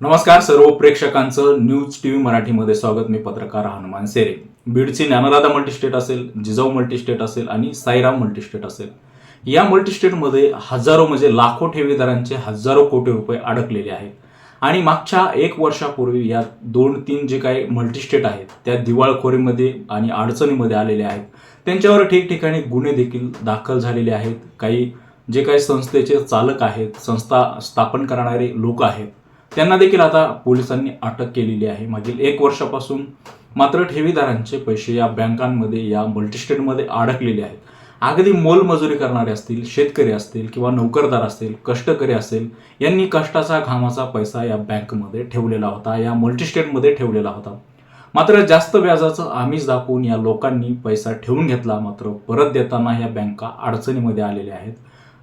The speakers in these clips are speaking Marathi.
नमस्कार सर्व प्रेक्षकांचं न्यूज टीव्ही मराठीमध्ये स्वागत. मी पत्रकार हनुमान सेरे. बीडची ज्ञानदादा मल्टीस्टेट असेल जिजाऊ मल्टीस्टेट असेल आणि साईराम मल्टीस्टेट असेल. या मल्टीस्टेटमध्ये हजारो म्हणजे लाखो ठेवीदारांचे हजारो कोटी रुपये अडकलेले आहेत. आणि मागच्या एक वर्षापूर्वी या दोन तीन जे काही मल्टीस्टेट आहेत त्या दिवाळखोरीमध्ये आणि अडचणीमध्ये आलेले आहेत. त्यांच्यावर ठिकठिकाणी गुन्हे देखील दाखल झालेले आहेत. काही जे काही संस्थेचे चालक आहेत संस्था स्थापन करणारे लोक आहेत. त्यांना देखील आता पोलिसांनी अटक केलेली आहे. मागील एक वर्षापासून मात्र ठेवीदारांचे पैसे या बँकांमध्ये या मल्टीस्टेटमध्ये अडकलेले आहेत. अगदी मोलमजुरी करणारे असतील शेतकरी असतील किंवा नोकरदार असतील कष्टकरी असेल यांनी कष्टाचा घामाचा पैसा या बँकमध्ये ठेवलेला होता या मल्टीस्टेटमध्ये ठेवलेला होता. मात्र जास्त व्याजाचं आमिष दाखवून या लोकांनी पैसा ठेवून घेतला मात्र परत देताना या बँका अडचणीमध्ये आलेल्या आहेत.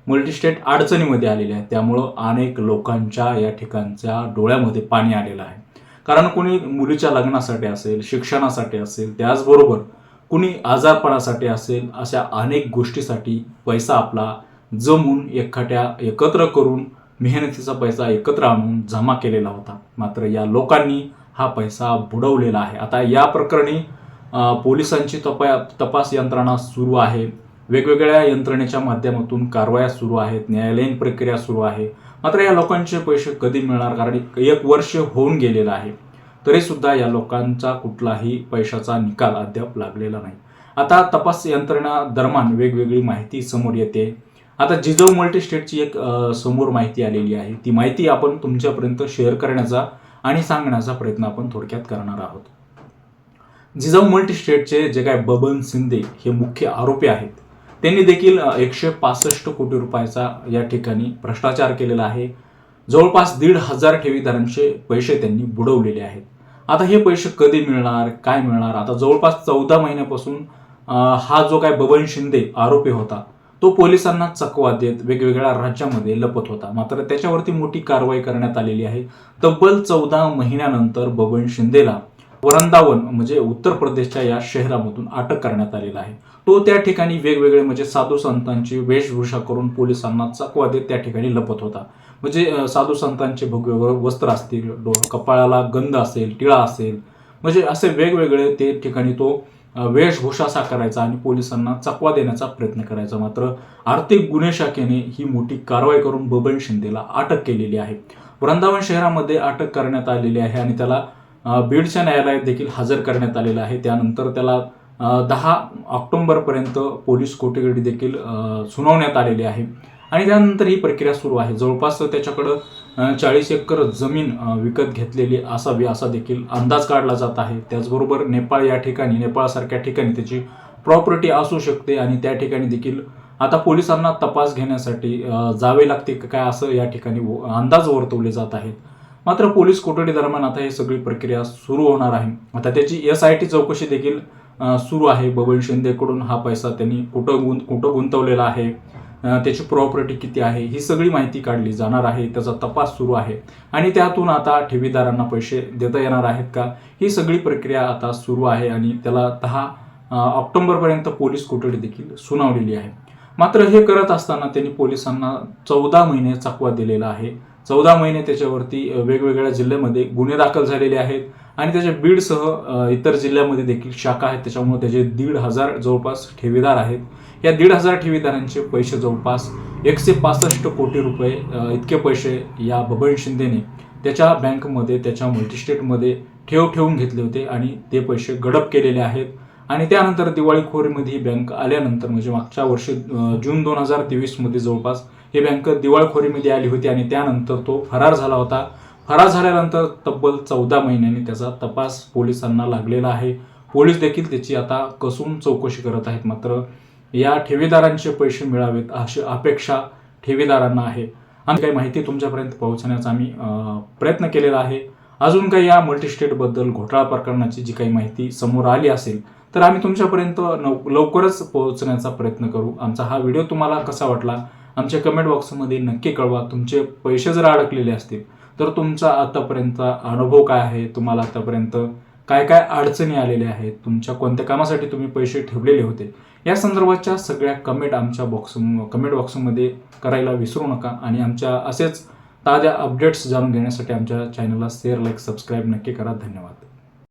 मल्टीस्टेट अडचणीमध्ये आलेले आहेत. त्यामुळं अनेक लोकांच्या या ठिकाणच्या डोळ्यामध्ये पाणी आलेलं आहे. कारण कुणी मुलीच्या लग्नासाठी असेल शिक्षणासाठी असेल त्याचबरोबर कुणी आजारपणासाठी असेल अशा अनेक गोष्टीसाठी पैसा आपला जमून एखाद्या एकत्र करून मेहनतीचा पैसा एकत्र आणून जमा केलेला होता. मात्र या लोकांनी हा पैसा बुडवलेला आहे. आता या प्रकरणी पोलिसांची तपा तपास यंत्रणा सुरू आहे. वेगवेगळ्या यंत्रणेच्या माध्यमातून कारवाया सुरू आहेत न्यायालयीन प्रक्रिया सुरू आहे. मात्र या लोकांचे पैसे कधी मिळणार? कारण एक वर्ष होऊन गेलेलं आहे. तरी सुद्धा या लोकांचा कुठलाही पैशाचा निकाल अद्याप लागलेला नाही. आता तपास यंत्रणा दरम्यान वेगवेगळी माहिती समोर येते. आता जिजाऊ मल्टीस्टेटची एक समोर माहिती आलेली आहे. ती माहिती आपण तुमच्यापर्यंत शेअर करण्याचा आणि सांगण्याचा प्रयत्न आपण थोडक्यात करणार आहोत. जिजाऊ मल्टीस्टेटचे जे काय बबन शिंदे हे मुख्य आरोपी आहेत. त्यांनी देखील एकशे पासष्ट कोटी रुपयाचा या ठिकाणी भ्रष्टाचार केलेला आहे. जवळपास दीड हजार ठेवीदारांचे पैसे त्यांनी बुडवलेले आहेत. आता हे पैसे कधी मिळणार काय मिळणार? आता जवळपास चौदा महिन्यापासून हा जो काय बबन शिंदे आरोपी होता तो पोलिसांना चकवा देत वेगवेगळ्या राज्यामध्ये लपत होता. मात्र त्याच्यावरती मोठी कारवाई करण्यात आलेली आहे. तब्बल चौदा महिन्यानंतर बबन शिंदेला वरंदावन म्हणजे उत्तर प्रदेशच्या या शहरामधून अटक करण्यात आलेला आहे. तो त्या ठिकाणी वेगवेगळे म्हणजे साधू संतांची वेशभूषा करून पोलिसांना चकवा देत त्या ठिकाणी लपत होता. म्हणजे साधू संतांचे भगवे वस्त्र असतील डो कपाळाला गंध असेल टिळा असेल म्हणजे असे वेगवेगळे ते ठिकाणी तो वेशभूषा साकारायचा आणि पोलिसांना चकवा देण्याचा प्रयत्न करायचा. मात्र आर्थिक गुन्हे शाखेने ही मोठी कारवाई करून बबन शिंदेला अटक केलेली आहे. वृंदावन शहरामध्ये अटक करण्यात आलेली आहे आणि त्याला बीडच्या न्यायालयात देखील हजर करण्यात आलेलं आहे. त्यानंतर त्याला दहा ऑक्टोंबरपर्यंत पोलीस कोठडी देखील सुनावण्यात आलेली आहे. आणि त्यानंतर ही प्रक्रिया सुरू आहे. जवळपास त्याच्याकडं चाळीस एकर जमीन विकत घेतलेली असावी असा देखील अंदाज काढला जात आहे. त्याचबरोबर नेपाळ या ठिकाणी नेपाळसारख्या ठिकाणी त्याची प्रॉपर्टी असू शकते आणि त्या ठिकाणी देखील आता पोलिसांना तपास घेण्यासाठी जावे लागते का काय असं या ठिकाणी व- अंदाज वर्तवले जात आहेत. मात्र पोलीस कोठडी दरम्यान आता ही सगळी प्रक्रिया सुरू होणार आहे. आता त्याची एस आय टी चौकशी देखील सुरू आहे. बबन शिंदेकडून हा पैसा त्यांनी कुठं गुंत कुठं गुंतवलेला आहे त्याची प्रॉपर्टी किती आहे ही सगळी माहिती काढली जाणार आहे. त्याचा तपास सुरू आहे. आणि त्यातून आता ठेवीदारांना पैसे देता येणार आहेत का ही सगळी प्रक्रिया आता सुरू आहे आणि त्याला दहा ऑक्टोंबरपर्यंत ऑक्टोबरपर्यंत पोलीस कोठडी देखील सुनावलेली आहे. मात्र हे करत असताना त्यांनी पोलिसांना चौदा महिने चकवा दिलेला आहे. चौदा महिने त्याच्यावरती वेगवेगळ्या जिल्ह्यामध्ये गुन्हे दाखल झालेले आहेत. आणि त्याच्या बीडसह इतर जिल्ह्यामध्ये देखील शाखा आहेत. त्याच्यामुळे त्याचे दीड हजार जवळपास ठेवीदार आहेत. या दीड हजार ठेवीदारांचे पैसे जवळपास एकशे पासष्ट कोटी रुपये इतके पैसे या बबन शिंदेने त्याच्या बँकमध्ये त्याच्या मल्टीस्टेटमध्ये ठेव ठेवून घेतले होते आणि ते पैसे गडप केलेले आहेत. आणि त्यानंतर दिवाळीखोरीमध्ये ही बँक आल्यानंतर म्हणजे मागच्या वर्षी जून दोन हजार तेवीसमध्ये जवळपास ही बँक दिवाळखोरीमध्ये आली होती आणि त्यानंतर तो फरार झाला होता. फरार झाल्यानंतर तब्बल चौदा महिन्यांनी त्याचा तपास पोलिसांना लागलेला आहे. पोलीस देखील त्याची आता कसून चौकशी करत आहेत. मात्र या ठेवीदारांचे पैसे मिळावेत अशी अपेक्षा ठेवीदारांना आहे. आणि काही माहिती तुमच्यापर्यंत पोहोचण्याचा आम्ही प्रयत्न केलेला आहे. अजून काही या मल्टीस्टेटबद्दल घोटाळा प्रकरणाची जी काही माहिती समोर आली असेल तर आम्ही तुमच्यापर्यंत लवकरच पोहोचण्याचा प्रयत्न करू. आमचा हा व्हिडिओ तुम्हाला कसा वाटला आमच्या कमेंट बॉक्समध्ये नक्की कळवा. तुमचे पैसे जर अडकलेले असतील तर तुमचा आतापर्यंत अनुभव काय आहे? तुम्हाला आतापर्यंत काय काय अडचणी आलेल्या आहेत? तुमच्या कोणत्या कामासाठी तुम्ही पैसे ठेवलेले होते? या संदर्भाच्या सगळ्या कमेंट आमच्या बॉक्स कमेंट बॉक्समध्ये करायला विसरू नका. आणि आमच्या असेच ताज्या अपडेट्स जाणून घेण्यासाठी आमच्या चॅनलला शेअर लाईक सबस्क्राईब नक्की करा. धन्यवाद.